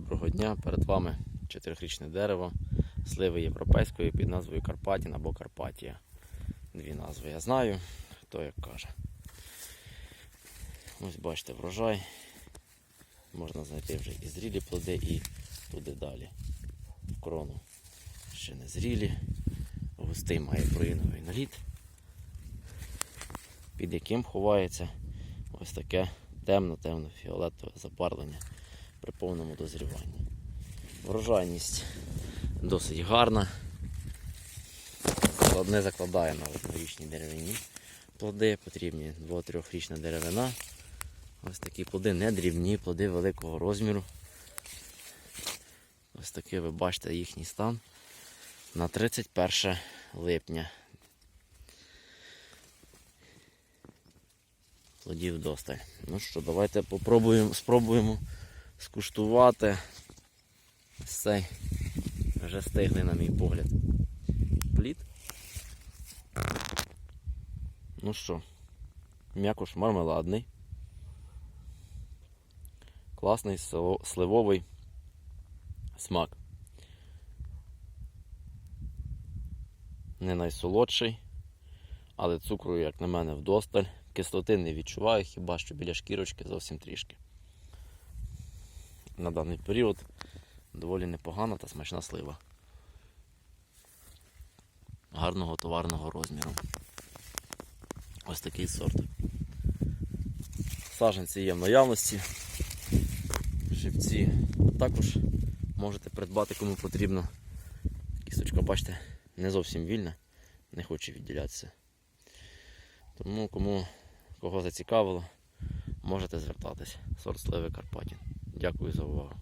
доброго дня. Перед вами чотирихрічне дерево сливи європейської під назвою Карпатін або Карпатія. Дві назви я знаю, хто як каже. Ось бачите врожай. Можна знайти вже і зрілі плоди, і туди далі. В крону ще не зрілі. Густий має проїновий наліт, під яким ховається ось таке темно-темно-фіолетове забарвлення при повному дозріванні. Врожайність досить гарна. Не закладає на однорічні деревині плоди, потрібні 2-3-річна деревина. Ось такі плоди не дрібні, плоди великого розміру. Ось такий ви бачите їхній стан на 31 липня. Плодів досталь. Ну що, давайте спробуємо скуштувати цей вже стиглий, на мій погляд. Плід. Ну що, м'якош мармеладний. Класний сливовий смак. Не найсолодший, але цукру, як на мене, вдосталь. Кислоти не відчуваю, хіба що біля шкірочки зовсім трішки. На даний період доволі непогана та смачна слива. Гарного товарного розміру. Ось такий сорт. Саженці є в наявності. Живці також можете придбати кому потрібно. Кісточка, бачите, не зовсім вільна, не хоче відділятися. Тому кому кого зацікавило, можете звертатись. Сорт сливи Карпатін. Дякую за увагу.